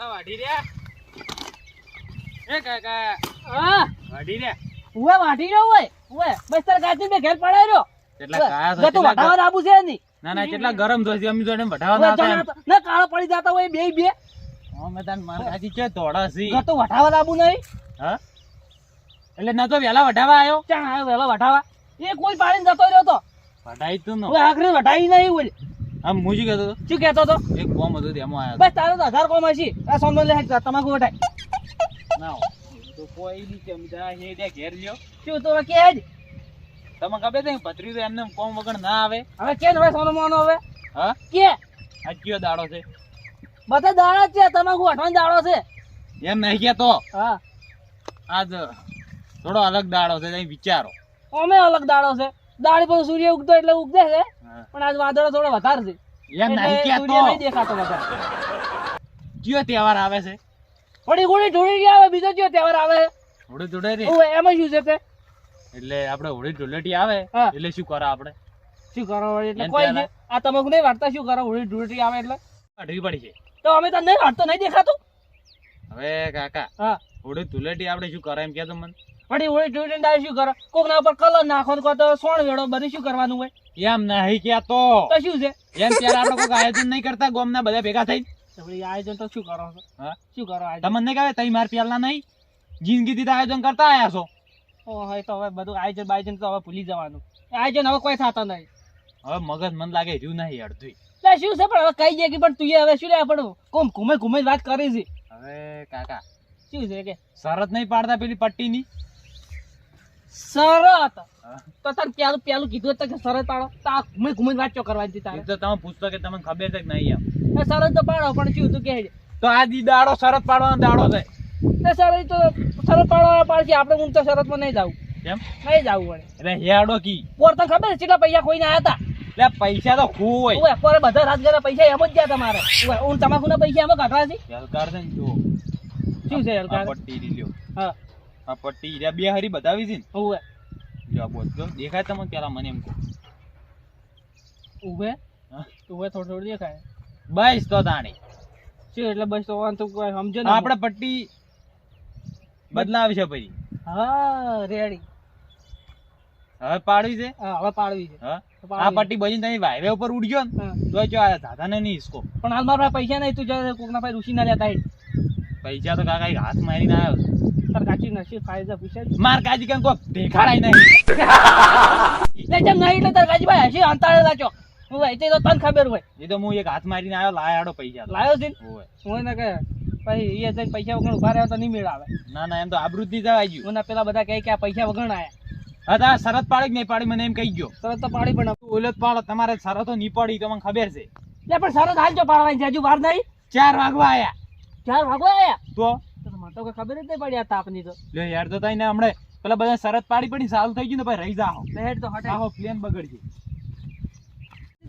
કાકા વાઢી રહ્યા? એ કાકા? હા. વાઢી રહ્યા? ઉવે વાઢી રહ્યો હોય ઉવે બસ તાર ગાતી બે ઘેર પડાઈ રહ્યો. કેટલા કાયા છે, ગતું કેટલા વટાવા ગર- આબુ છે નહીં ના ના કેટલા ગરમ થશે અમે જોડે વઢાવા ના થાય જણા તો- ના કાળો પડી જતા હોય બે બે. અમે તાન માર કાકી છે તોડા સી ગતું આબુ નહીં. હા? એટલે ના તો વેલા વઢાવા આવ્યો ચાણ આવ્યો વેલો વટાવા એ કોઈ પાડીને જતો રહ્યો તો. વઢાઈ તું નો. આખરે વટાવી નહીં આમ કહેતો હતો? શું કહેતો તો એક કોમ હતો તેમાં આવ્યો બસ તારો તો હજાર કોમ હશે. આ સોનો લે તમાકુ વટાય ના તો કોઈ હે ત્યાં ઘેર લ્યો. શું તો કે તમે ખબર છે કે પથરી તો એમને કોમ વગર ના આવે? હવે કે હવે સોનો મોનો હવે? હા? કે? આ કયો દાડો છે? બધા દાડો છે તમાકુ વટવાનો દાડો છે. એમ નહીં કહેતો. હા. આજ થોડો અલગ દાડો છે વિચારો. અમે અલગ દાડો છે. દાડી પર સૂર્ય ઉગતો એટલે ઉગતે છે. પણ આજ વાદળો થોડો વધારે છે એમ નહીં એટલે કહેતો દેખાતો વધારે. કયો તહેવાર આવે છે? થોડી ઘોડી ઢોળી આવે બીજો કયો તહેવાર આવે? હોળી ધૂળેટી ઓવે, એમાં શું છે તે એટલે આપણે હોળી ધૂળેટી આવે હા. એટલે શું કરો આપણે? શું કરો? એટલે કોઈ છે આ તમાકુ નહીં વાટતા શું કરો? હોળી ધૂળેટી આવે એટલે? અઢવી પડી છે. તો અમે તો નહીં વાટતો નહીં દેખાતું. હવે કાકા હા. હોળી ધૂળેટી આપણે શું કરે એમ કહેતો મને. વળી ઓળી ઢોળી ડાય શું કરો? કોકના ઉપર કલર નાખો ને તો સોણ વેડો બધું શું કરવાનું હોય? એમ નહીં કે તો. શું છે? એમ ત્યારે આપણે કોઈ આયોજન નહીં કરતા ગામના બધા ભેગા થઈ આયોજન તો શું કરો છો? હા? શું કરો તમને નહીં તઈ માર પહેલા નહીં? જિંદગીથી તો આયોજન કરતા આયા છો. ઓહો, તો હવે બધું આયોજન બાયોજન તો હવે ભૂલી જવાનું. આયોજન હવે કોઈ થતા નહીં. હવે મગજ મન લાગે રહ્યું નહીં અડધું એટલે શું છે પણ હવે કઈ જગ્યા પણ તું હવે શું લે પણ કોમ ઘુમે ઘુમે વાત કરી છે. હવે કાકા શું છે કે? શરત નહીં પાડતા પેલી પટ્ટીની? શરત તો તાર પેલું પેલું કીધું હતું કે શરત પાડો. તો આ ઘુમે ઘુમે જ કરવાની હતી તારે. તો તમે પૂછતો કે તમને ખબર છે કે નહીં એમ. શરત તો પાડો પણ શું તું કે તો આ દી દાડો શરત પાડવાનો દાડો છે. તો શરત તો શરત પાડવા પાડશે. આપણે હું તો શરતમાં નહીં જાવું કેમ નહીં જાવું વળે. એટલે હેડો કી. પોર તને ખબર છે કેટલા પૈસા કોઈને આયા હતા? એટલે પૈસા તો ખૂબ હોય. ઓય પોરે બધા પૈસા એમ જ ગયા તમારે. હું તમાકુના પૈસા એમાં કાઢવા છે? હલકાર છે ને જુઓ. શું છે હલકાર? પટ્ટી રી હા. આ પટ્ટી હીરા બે હરી બતાવી છે ને? ઓય જો બોલ દેખાય તમને પેલા મને એમ કહો. ઉભે? ઉભે થોડું થોડું દેખાય. બસ તો તાણી. શું એટલે બસ તો વાંધો કોઈ સમજો ને આપણે પટ્ટી બદલાવી છે પછી. હા રેડી હવે પાડવી છે? હવે પાડવી છે. હા? આ પટ્ટી બની તમે હાઈવે ઉપર ઉડ્યો ને તો જો આ દાદાને નહીં હિસકો. પણ હાલ મારા પૈસા નહીં તું જો કોકના પાસે ઋષિ ના લેતા પૈસા તો કાકા હાથ મારીને આવ્યો. તાર કાચી નસી ફાયદા પૂછે માર કાજી કેમ કોક દેખાડાય નહીં? લે જેમ નહીં એટલે તાર કાચી ભાઈ હસી અંતાળે લાચો હું ભાઈ તો તને ખબર હોય. એ તો હું એક હાથ મારીને આવ્યો લાયાડો પૈસા લાયો છે હું એને કે પછી એ જઈને પૈસા વગર ઊભા રહ્યા તો નહીં મેળ ના ના એમ તો આબરૂ જ નહીં જવાય ગયું મને પેલા બધા કહે કે આ પૈસા વગર આયા. હતા શરત પાડી નહીં પાડી મને એમ કહી ગયો શરત તો પાડી પણ ઓલત પાડો તમારે શરતો નહીં પાડી તો મને ખબર છે. પણ શરત હાલ જો પાડવાની હજુ વાર નહીં? ચાર વાગવા આયા. ચાર વાગવા આયા? તો? તો કોઈ ખબર જ નહીં પડી આ તાપની તો. લ્યો યાર તો તઈને હમણે પેલા બધા શરત પાડી પડી સારું થઈ ગયું ને ભાઈ રહી જાઓ હેડ તો હટે આહો પ્લેન બગડશે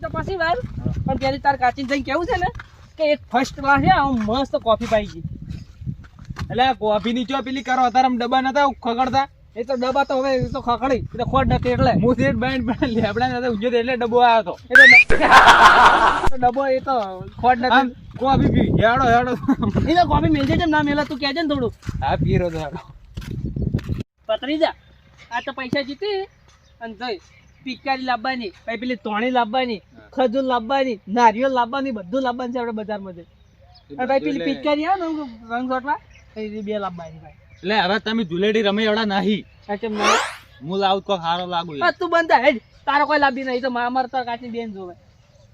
તો પછી વાર પણ પેલી તાર કાચી જઈને કેવું છે ને? કે એક ફર્સ્ટ ક્લાસ છે આમ મસ્ત કોફી પાઈ ગઈ. એટલે કોફી ની ચો પેલી કરો અત્યારે આમ ડબ્બા નતા ખગડતા એ તો ડબ્બા તો હવે એ તો ખખડી એ તો ખોટ નથી એટલે. હું સેટ બેન્ડ પણ લેબડા નતા ઉજ્યો એટલે ડબ્બો આવ્યો હતો. એ તો ડબ્બો એ તો ખોટ નથી. કોફી પી. હેડો હેડો. એ તો કોફી મેલજે છે ના મેલા તું કહેજે ને થોડું. હા પી રહ્યો હેડો. પતરી જા. આ તો પૈસા જીતી. અને જઈ પિચકારી લાવવાની પછી પેલી તોણી લાવવાની ખજૂર લાવવાની નારિયેળ લાવવાની બધું લાવવાનું છે આપણે બજારમાં જઈ અને ભાઈ પેલી પિચકારી આવે ને રંગ સોટવા એ બે લાવવાની ભાઈ. એટલે હવે તમે ધુલેડી રમે એવડા નહીં. કેમ? હું લાવું તો સારો લાગુ તું બંધ હેડ. તારો કોઈ લાભી નહીં તો મા અમારે તાર કાચી બેન જોવે.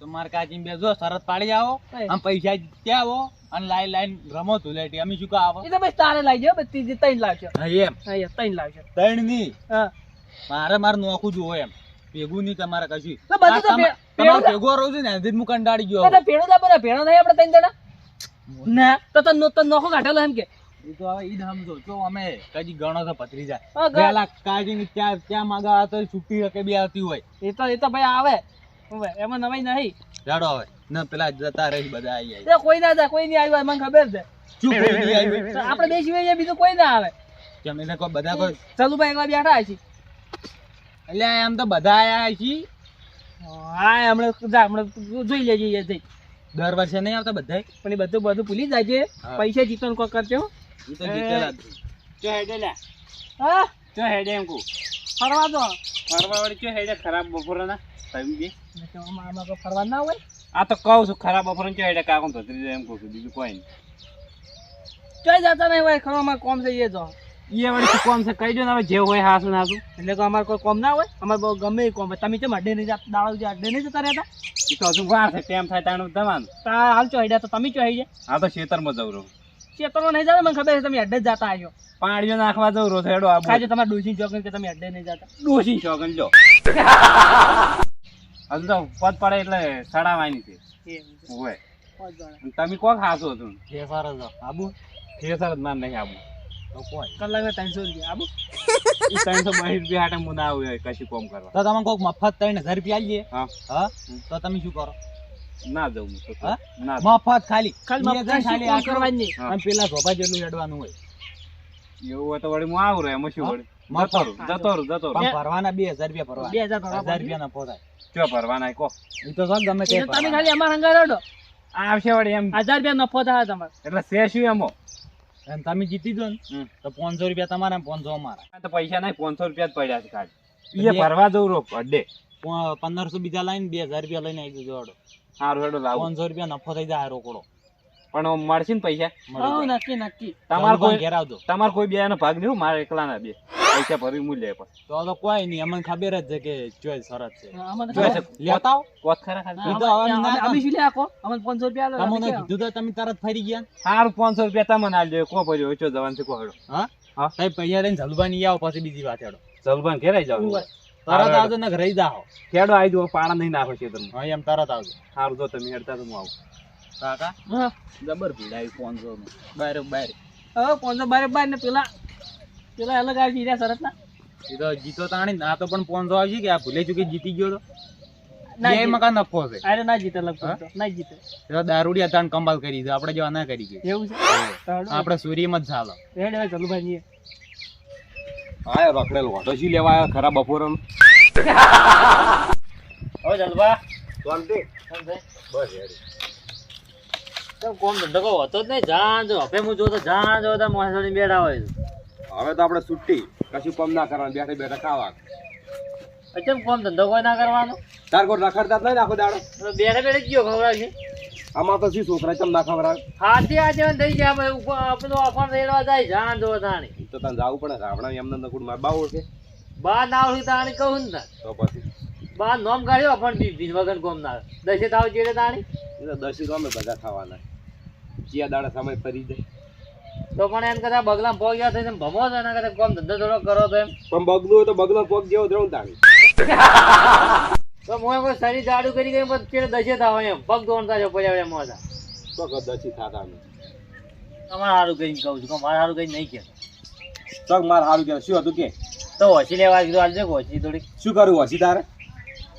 તો મારે બે જો શરત પાડી આવો આમ પૈસા ત્યાં આવો અને લાઈન લાઈન રમો ધુલેટી. અમે શું આવો? એ તો બસ તારે લાવી જાવ બસ ત્રીજી ત્રણ લાવશો હા એમ. હા યાર, ત્રણ લાવશો ની હા. મારે મારે નોખું જોવો એમ. ભેગું નહીં તમારે કશું. તો બધું તો તમારો ભેગો રહું છું ને એનાથી જ હું કંટાળી ગયો ભેણો લાવો ને ભેણો નહીં આપણે ત્રણ જણા ના. તો તને નો- નોખો કાઢેલો એમ કે. એ તો હવે ઈ સમજો જો અમે કદી ગણો તો પથરી જાય પેલા કાઢીને ત્યાં ત્યાં માગા તો છૂટી શકે બી આવતી હોય. એ તો એ તો ભાઈ આવે. હવે એમાં નવાઈ નહીં. જાડો હવે ના પેલા જતા રહી બધા આવી જાય. કોઈ ના જાય કોઈ નહીં આવ્યું મને ખબર છે. ચૂપ કોઈ નહીં આવી આપણે બે સિવાય બીજું કોઈ ના આવે. કેમ એને કોઈ બધા કોઈ ચલુભાઈ એકલા બેઠા છે એટલે આમ તો બધા આયા છીએ હા હમણાં જા હમણાં જોઈ લેજે એ જઈ. દર વર્ષે નહીં આવતા બધાય? પણ એ બધું બધું ભૂલી જાય છે. પૈસા જીતવાનું કોઈ કરજો તો જીતેલા જો. હેડે લે. હા? જો હેડે એમ કહું. ફરવા દો. ફરવા વાળી જો હેડે ખરાબ બપોરના આમાં કોઈ ફરવા ના હોય? આ તો કહું છું ખરાબ બપોર ચો હેડે કાકો ધોતરી જાય એમ કહું છું બીજું કોઈ નહીં. ચોઈ જતા નહીં હોય? ખરોમાં કોમ છે એ જો. એ વળી શું કોમ છે? કહી દો ને હવે જે હોય હાસું નાસું એટલે અમારે કોઈ કોમ ના હોય? અમારે બહુ ગમે એ કોમ તમે કેમ અડે નહીં જતા? દાડો જે અડે નહીં જતા રહેતા? એ તો હજુ વાર છે તેમ થાય તાણું તમારું તો હાલ ચોઈ તો તમે ચોહી જાય આ તો ખેતરમાં જવું રહું. ચેતનો નહીં જતા મને ખબર છે તમે અડે જ જતા આવ્યો પાણીઓ નાખવા જવું રહો હેડો આ ખાજો તમારે ડોસી ચોકન કે તમે અડે નહીં જતા. ડોસી ચોકન જો. હજુ તો પદ પડે એટલે સડાવાની છે. હોય. તમે કોક હાસો હતું ફેરફાર જ આબુ? ખેતર જ ના નહીં ત્રણસો રૂપિયા. આબુ? ત્રણસો રૂપિયા હાટે કશું કોમ કરવા. તો તમે કોક મફત ત્રણ હજાર રૂપિયા આલીએ. હા. હા? તો તમે શું કરો? ના જવું હા? ના મફત ખાલી. કરવાની? અને પેલા ધોપા જેટલું હેડવાનું હોય. એવું હોય તો વળી હું આવું રહ્યો એમાં શું વળી? મફત. જતો રહું જતો રહું રહું. ભરવાના બે હજાર રૂપિયા ભરવા બે હજાર. રૂપિયા ના પોતાય ચો ભરવા નાખો એ તો સર ગમે તે તમે ખાલી અમાર હંગાર અડો આવશે વળી એમ. 1000 રૂપિયા નફો થાય તમારે. એટલે શે શું એમો? એમ તમે જીતી દો ને તો પાંચસો રૂપિયા તમારા પાંચસો અમારા. તો પૈસા નહીં પાંચસો રૂપિયા જ પડ્યા છે કાઢ એ ભરવા જવું રો અડે પ- પંદરસો બીજા લઈને બે હજાર રૂપિયા લઈને આવી જજો અડો સારું હેડો લાવું. પાંચસો રૂપિયા નફો થઈ જાય રોકડો પણ મળશે ને પૈસા? નક્કી નક્કી. તમારે કોઈ ઘેર આવજો. તમારે કોઈ બે ભાગ નહીં મારે એકલા ના બે. પૈસા ભરી મૂલ્ય પણ. તો તો કોઈ નહીં અમને ખબર જ છે કે ચોઈસ સરસ છે. હા, અમને જોઈ ખબર. છે. લેતા આવો. કોત ખરા અમે-. શું લે અમને પાંચસો રૂપિયા આલો, તમને કીધું તો તમે તરત ફરી ગયા. સારું પાંચસો રૂપિયા તમને આલજો કો ભર્યો? ઓછો જવાન છે કો હેડો? હા? હા. સાહેબ પૈયા લઈને જલબા નહીં આવો પછી બીજી વાત હેડો. જલબાન ઘેરાઈ જાવ તરત આવજો ને રહી જાઓ. ખેડો આવી દો પાણા નહીં નાખો છે તમે હા એમ તરત આવજો. સારું જો તમે હેડતા તો હું આવું. કાકા? જબર ભીડાવી પાંચસો બાર બારે. હવે પાંચસો બારે બાર ને પેલા પેલા અલગ આવી ગયા સરત ના એ તો જીતો તાણી ના તો પણ પાંચસો આવી કે આ ભૂલે ચૂકી જીતી ગયો તો? ના મકા નફો છે? અરે ના જીતે તો. ના જીતે તો કમાલ કરી છે આપણે જેવા ના કરી ગઈ એવું છે? આપણે સૂર્યમાં જ ચાલો. રેડ હવે ચલુભાઈ હા રખડેલો વાટો શું લેવા આવ્યા? ખરા બપોર હવે જલભા. બસ કોમ ધંધો કોઈ જ નહીં. જાણ જો હવે હું જોતો જાણ જો તો બેઠા હોય. હવે તો આપણે છુટ્ટી કશું કમ ના કરવાનું. બેઠે બેઠા ખાવા કેમ કોમ ધંધો કોઈ ના કરવાનો? તાર કોઈ રખડતા નહીં આખો દાડો. બેઠે બેઠે કયો ખવડાવશે આમાં તો શું છોકરા ચમ ના ખવડાવે? હાથી આજે થઈ ગયા ભાઈ. આપણે તો અફણ રેડવા જાય જાણ જો તાણી. તો તને જવું પડે. આપણે એમને નકુડ માર બાવો છે બા ના આવડી તાણી કહું ને. તો પછી? બા નોમ કાઢ્યો પણ બીજ વગર કોમ ના. દસે થાવ જેડે તાણી? એ તો દસી બધા ખાવાના. ચિયા દાડા સમય ફરી જાય. તો પણ એમ કદા બગલા પોગ ગયા થઈને ભમો છે એના કદા કોમ ધંધો થોડો કરો તો એમ. પણ બગલું હોય તો બગલો પોક જેવો દ્રવ તાણી તો મોય એમ શરીર જાડું કરી ગઈ પણ ચેડે દશે થાવ એમ. પગ દોડતા છો પડ્યા એમ મોજા તો કદ થાતા અમે તમારે સારું કહીને કહું છું કે મારે સારું કહીને નહીં કે તો માર સારું કે શું હતું કે? તો હોસી લેવા કીધું આજે હોસી થોડી શું કરું હોસી તારે?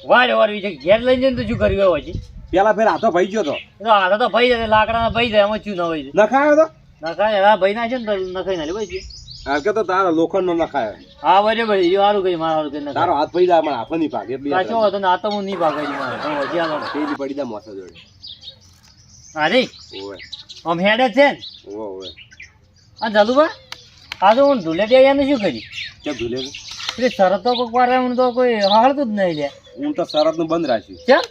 વાડ વાર વિચાર ઘેર લઈ જઈને તો શું કર્યું હોશી? પેલા ફેર હાથો ભાઈ ગયો તો. હાથો તો ભાઈ જાય લાકડા ભાઈ જાય એમાં શું ન હોય નખાયો તો? નખાય એવા ભાઈ ના છે ને તો નખાઈ ના ભાઈ આ કે તો તારો લોખંડ નો નખાયો. હા બરાબર એ સારું કહી મારે તારો હાથ પડી જાય હાથો નહીં પાકે એટલી સાચો હતો ને આ તો હું નહીં ભાગાઈ મારે તો આલો પેલી પડી જાય મોસા જોડે. અરે ઓવે. આમ હેડે છે ને? ઓવે ઓવે. આ જલુભા આ તો હું ધૂલે એને શું કરી? કે એટલે શરતો કોક વાર હું તો કોઈ હળતું જ નહીં લે. હું તો શરતનું બંધ રાખ્યું કેમ?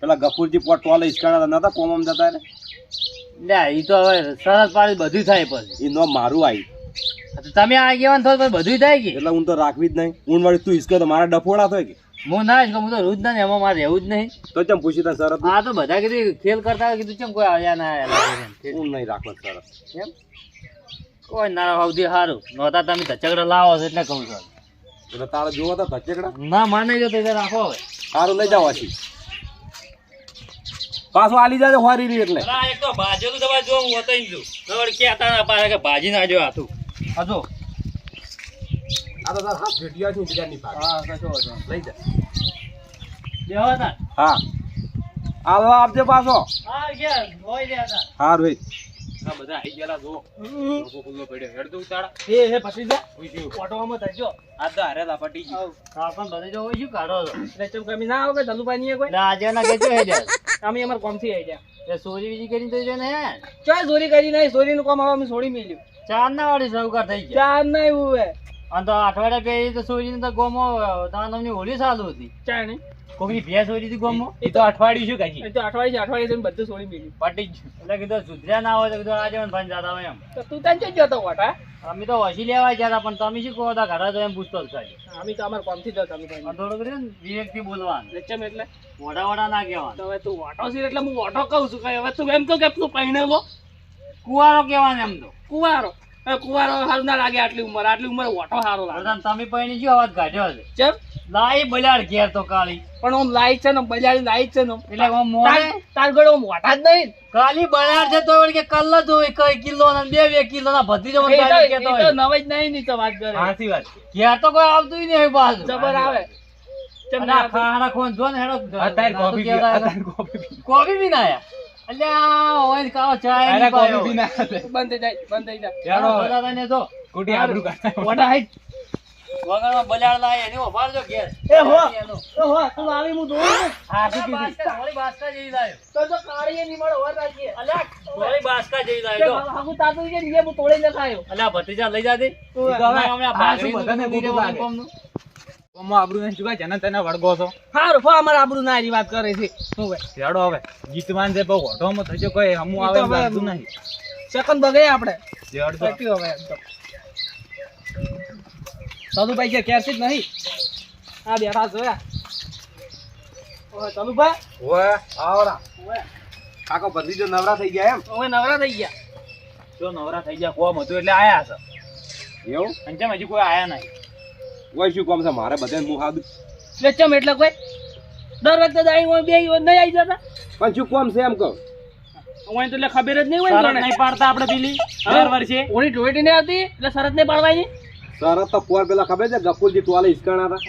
પેલા ગફુરજી પોટ ટોલે ઈસકાણા નતા કોમમ જતા રે? લે એ તો હવે સરસ પાડી બધું થાય પછી એ નો મારું આવી તમે આ આગેવાન થો તો બધું થાય કે? એટલે હું તો રાખવી જ નહીં. ઊન વાળી તું ઈસકે તો મારા ડફોડા થાય કે? હું ના કહું, હું તો રોજ ના એમાં મારે રહેવું જ નહીં. તો ચમ પૂછી તા સરસ આ તો બધા કીધું ખેલ કરતા હોય કીધું ચમ કોઈ આવ્યા ના આવ્યા હું નહીં રાખવા સરસ. એમ? કોઈ ના ભાવથી સારું નહોતા તમે ધચકડા લાવો છો એટલે કહું છું. એટલે તારે જોવો તો ધચકડા. ના માને જો તે રાખો હવે. સારું લઈ જાવ હસી પાછું આલી જાજો હોરી રી એટલે. અલા, એક તો ભાજેલું તમારે જો હું વતાઈ જો નવડ કે હતા પાસે કે ભાજી ના જો આતું આજો આ તો તાર હાથ ભેટિયા છે બીજાની પાસે હા કશો વાંધો. લઈ જા. દેવા તા હા. આલો આપજે પાછો. હા કે હોય હારું ભાઈ આ બધા આઈ ગયેલા જો. લોકો ખુલ્લો પડ્યો. હેડ દઉં તારા એ હે ભત્રીજા ઉઈ ઓટોમાં થજો. આ તો હારેલા પટી ગયું. આવ. કાકા બધે જો શું કાઢો છો? એટલે ચમ કમી ના આવે કે ધલુભાઈ કોઈ? એટલે આજે ના કેજો હે જાય અમે અમાર કોમથી આવી ગયા. એ ચોરી બીજી કરીને તો જો ને ચાલ ચોરી કરી નહીં ચોરીનું કામ હવે અમે છોડી મેલ્યું. ચાર ના વાળી સૌકાર થઈ ગયા. ચાર ના એવું હે અને તો અઠવાડિયા પહેરી તો સોરી તો ગોમો નામની હોળી ચાલુ હતી. ચાર નહીં. કોકની ભેંસ હોય હતી ગોમો એ તો અઠવાડિયું શું કહી એ તો અઠવાડિયું છે અઠવાડિયે જઈને બધું છોડી મેલી પટી ગયું એટલે કીધું સુધર્યા ના હોય તો કીધું આજે મને ભાઈ જતા હોય એમ. તો તું તને ક્યાં જતો વાટા અમે તો વસી લેવા ગયા હતા પણ તમે શું કહો હતા ઘરે તો એમ પૂછતો જ ખાલી અમે તો અમાર કોમથી જ અને થોડું કર્યું ને વિવેકથી બોલવાનું. ચમ એટલે મોઢા વડા ના કહેવાનું. તો હવે તું વાટો છે એટલે હું ઓટો કહું છું કઈ હવે તું એમ કહું કે તું પહેણેલો કુવારો કહેવાનું એમ તો. કુવારો. કુવારો સારું ના લાગે આટલી ઉંમર આટલી ઉંમર વોટો સારો લાગે. તમે પહેણી જો અવાજ કાઢ્યો છે? ચમ? લાઈ બલાડ ઘેર તો કાળી. પણ ઓમ લાઈ છે ને બજારી લાઈ છે ને એટલે ઓમ મોડે તાર- તાર ઓમ વાટા જ નહીં. કાલી બલાડ છે તો વળી કે કલ્લ જ હોય કઈ કિલો ને બે બે કિલો ના ભત્રીજો મને એ કેતો કાઢી તો હોય. નવાઈ જ નહીં ની તો વાત કરે. સાચી વાત ઘેર તો કોઈ આવતું નહીં નહીં બાજુ જબર આવે. ચમ અને ના ખાણા ખોન જો ને હેડો. અત્યારે કોફી કહેતા અત્યારે કોફી પી. કોફી બી ના આયા. અલ્યા ઓય કાવ ચાય અરે કોફી પી ના બંધ થઈ જાય બંધ થઈ જાય. ખોટી આબરૂ હાઈટ વગરમાં બલાડ લાય એની ઉભારજો ઘેર. એ હો એ હો તું આવી હું દોડું ને. હા શું આ કીધું. બાસકા, જેવી લાયો. તો જો કાળીએ ની ઓર રાખીએ. અલ્યા થોડી બાસકા જેવી લાયો જો. મારું તાતું છે ને હું તોડી ન ખાયો અલ્યા ભત્રીજા લઈ જાતી તો એ તો હવે હમણાં આ ભાગરી બધાને નું લાગે? કોમનું. આબરૂ નહીં ચૂકાય જેને તેને વળગો છો. હારું ફો અમારે આબરૂ ના એની વાત કરે છે. શું ભાઈ હેડો હવે. ગીતવાન છે બહુ હોઠોમાં થજો કોઈ હમું આવે લાગતું નહીં. સેકન્ડ બગડે આપણે. હવે એમ સાધુભાઈ કે ક્યારથી જ નહીં. આ બેઠા જોયા ઓહો ચાલુભાઈ ઓય આવરા. ઓવે. કાકો ભત્રીજો નવરા થઈ ગયા ઓવે નવરા થઈ ગયા. જો નવરા થઈ ગયા કોમ હતું એટલે આયા છે. એવું? અને ચમ હજી કોઈ આયા નહીં? કોઈ શું કોમ છે? મારે બધાને હું હાદું એટલે ચમ એટલે કોઈ? દર વખતે દાઈ હોય બે હોય નહીં આવી જતા? પણ શું કોમ છે એમ કહું? ઓય તો એટલે ખબર જ નહીં હોય નહીં પાડતા આપણે પેલી. દર વર્ષે. ઓની ટોયટી નહીં આવતી એટલે શરત નહીં પાડવાની? સરસ તો પોર પેલા ખબર છે? ગફુરજી ટોલે હિસકાણા હતા.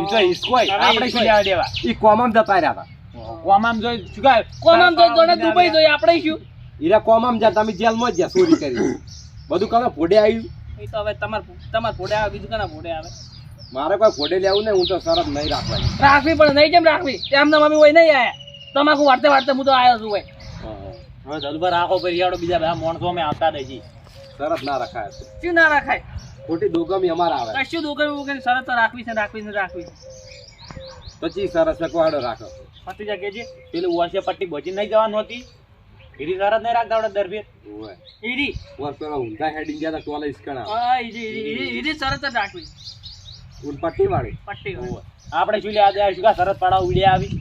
ઈ તો હિસકોય આપણે શું દેવા ઈ કોમામ જતા રહ્યા હતા કોમામ જોઈ શું કાય કોણ જોઈ તો દુબઈ જોઈ આપણે શું? ઈરા કોમામ જા તમે જેલમાં જ જા ચોરી કરી. બધું કાલે ફોડે આવ્યું ઈ તો હવે તમાર તમાર ફોડે આવે બીજું કના ફોડે આવે? મારે કોઈ ફોડે લેવું ને હું તો શરત નહીં રાખવાની. રાખવી પણ નહીં કેમ રાખવી? એમના મમ્મી હોય નહીં આયા. તમાકુ વાર્તે વાર્તે હું તો આવ્યો છું ભાઈ હવે જલબર રાખો પછી યાડો બીજા બધા માણસો અમે આવતા રહેજી. શરત ના રખાય. શું ના રાખાય? ખોટી દોગમી અમારે આવે. કશું દુકાન વગર શરત રાખવી છે રાખવી છે રાખવી પછી સરસ સકવાડો રાખો. પતિજા કે છે પેલું વર્ષે પટ્ટી બચી નહીં જવાનું હતી. એરી સરસ નહીં રાખતા આપણે દર ફેર ઓય. ઈડી ઓર પેલા ઊંધા હેડિંગ ગયા હતા ટોલે હિસકાણા હા ઈરી ઈરી ઈડી ઈડી જ રાખવી. ઉન પટ્ટી વાળી પટ્ટી. આપણે શું લેવા દે શું શરત પાડા ઉડ્યા આવી?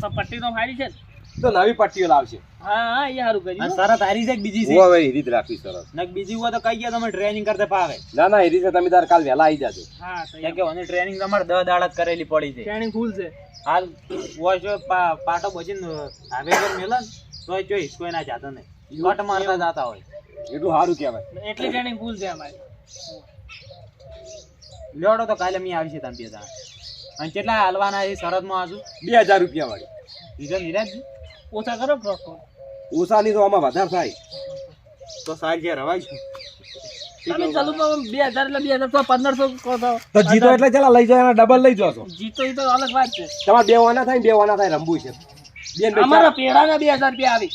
તો પટ્ટી તો ફાડી છે ને. તો નવી પટ્ટીઓ લાવશે. હા હા એ સારું અને કર્યું હારી છે બીજી છે? હવે હીરી જ રાખવી સરસ. નક બીજી હોય તો કઈ ગયા તમે ટ્રેનિંગ કરતા પાવે ના ના હીરી છે તમે તાર કાલ વહેલા આવી જાજો. હા કે મને ટ્રેનિંગ તમારે દસ દાડત કરેલી પડી છે. ટ્રેનિંગ ફૂલ છે. હાલ વોશ પાટો બચીને હાવે પર મેલો તો જો હિસકો ના જાતો નહીં. કટ મારતા જાતા હોય. એટલું સારું કહેવાય. એટલી ટ્રેનિંગ ફૂલ છે અમારી. તો કાલે મી આવી છે તમે બે દાડા. અને કેટલા હાલવાના છે? શરતમાં આજુ બે હજાર રૂપિયા વાળી. રીઝન નિરાજ ઓછા કરો પ્રોટો ઉષાની તો આમાં વધારે થાય. તો સાઈડ જે રવાય છે. તમે ચાલુ બે હજાર એટલે બે હજાર તો પંદરસો કહો તો તો જીતો એટલે ચલા લઈ જાવ એના ડબલ લઈ જશો જીતો એ તો અલગ વાત છે. તમારે બે વાના થાય બે વાના થાય રમવું છે. બેન અમારા પેડાના બે હજાર રૂપિયા આવી.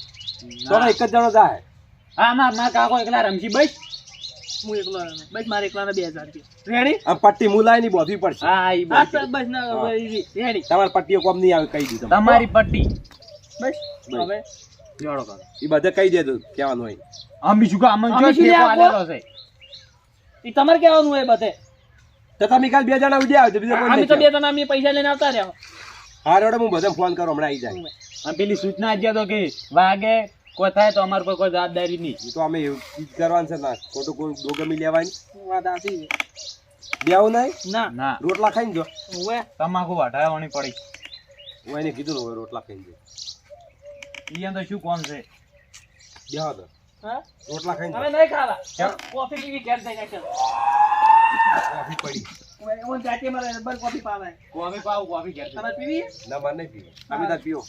તો તો એક જ જણો જાય. હા માર માર કાકો એકલા રમશી બસ. હું એકલો બસ મારે એકલાના બે હજાર રૂપિયા. રેડી આમ પટ્ટી મુલાયની બોધવી પડશે. હા હા. બસ. ના રેડી તમારે પટ્ટીઓ કોમ નહીં આવે કહી દીધું. તમારી પટ્ટી. બસ હવે. લેવડો કરો. એ બધે કહી દેજો કહેવાનું હોય. અમે શું કા? અમને શું ટેકો લે આપો? આલેલો છે. એ તમારે કહેવાનું હોય બધે. તો તમે કાલ બે જણા ઉડ્યા આવજો બીજો કોઈ અમે તો બે જણા અમે પૈસા લઈને આવતા રહ્યા. હા રેડો હું બધા ફોન કરું હમણાં આવી જાય. અને પેલી સૂચના આપજો તો કે વાગે કોઈ થાય તો અમારે કોઈ કોઈ જવાબદારી નહીં. તો અમે એવું કરવાનું છે ના ખોટું કોઈ દોગમી લેવાની. વાત આસી બે નહીં? ના. ના. રોટલા ખાઈને જો. તમાકુ વટાવવાની પડી. હું એને કીધું ને રોટલા ખાઈને જો. ઈ અંદર શું કોણ છે? બેહો તો હા? રોટલા ખાઈ હવે જો. નહીં ખાવા. કેમ? કોફી પીવી ઘેર જઈને કોફી પડી. હું જાતે મારે રબર કોફી પાવે કોફી પાવ કોફી ઘેર તમે પીવી? ના મને નહીં પીવી. તમે તાર પીઓ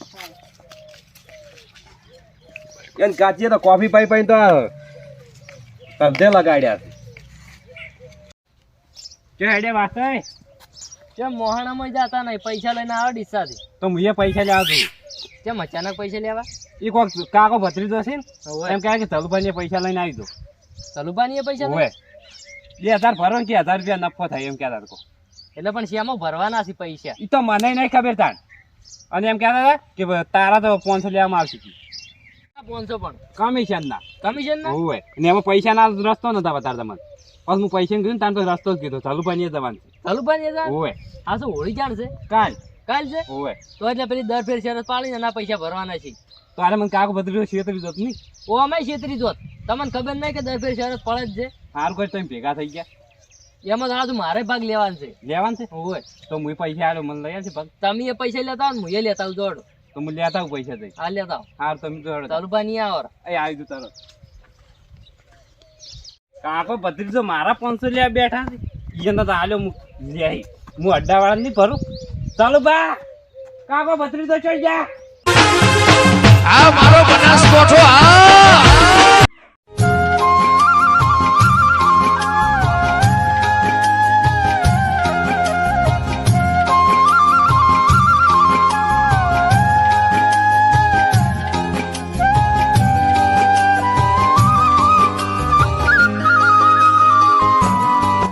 એન કાચીએ તો કોફી પાઈ પાઈ તો આ લગાડ્યા છે. જો હેડે વાસાય કેમ મોહાણામાં જતા નહીં? પૈસા લઈને આવો ડીસાથી. તો હું પૈસા લેવા છું કેમ અચાનક પૈસા લેવા? એ કોક કાકો ભત્રીજો છે ને એમ કહે કે તલુભાઈ પૈસા લઈને આવી દો. સલુભાની પૈસા હોય બે હજાર ભરો કે હજાર રૂપિયા નફો થાય એમ કહેતા કો એટલે પણ શ્યામો ભરવાના છે પૈસા? એ તો મને નહીં ખબર તાણ. અને એમ કહેતા હતા કે તારા તો પાંચસો લેવામાં આવશે પાંચસો પણ. કમિશન ના. કમિશન ના હોય ને એમાં પૈસા ના રસ્તો નતા વધારે મને. પછી હું પૈસા કીધું ને તાર તો રસ્તો જ કીધો. તલુભાઈ જવાનું છે. જવાનું? હોય આ શું હોળી જાણ છે? કાલ કાલ છે? ઓવે. તો એટલે પેલી દર ફેર શરત પાડીને એના પૈસા ભરવાના છે. તો આને મને કાકો ભત્રીજો છેતરી જોત નહીં? ઓ અમે છેતરી જોત. તમને ખબર નહીં કે દર ફેર શરત પડે જ હાર કોઈ તમે ભેગા થઈ ગયા. છે એમાં તો મારે ભાગ લેવાનો છે. લેવાનું છે? ઓવે. તો હું પૈસા આલો મને લઈ આવશે ભાગ. તમે એ પૈસા લેતા હું એ લેતા આવું જોડો. તો હું લેતા પૈસા દઈ આ લેતા આવો. હાર તમે જોડો. તલુભા નહીં આવર. એ આવી ગયું તરત કાકો ભત્રીજો મારા પાંચસો લેવા બેઠા છે. એને તો આલ્યો હું. લે હું અડ્ડા વાળા નહીં ભરું. ચાલો બા કાકો ભત્રી તો ચડી જા આ મારો બનાસ કોઠો આ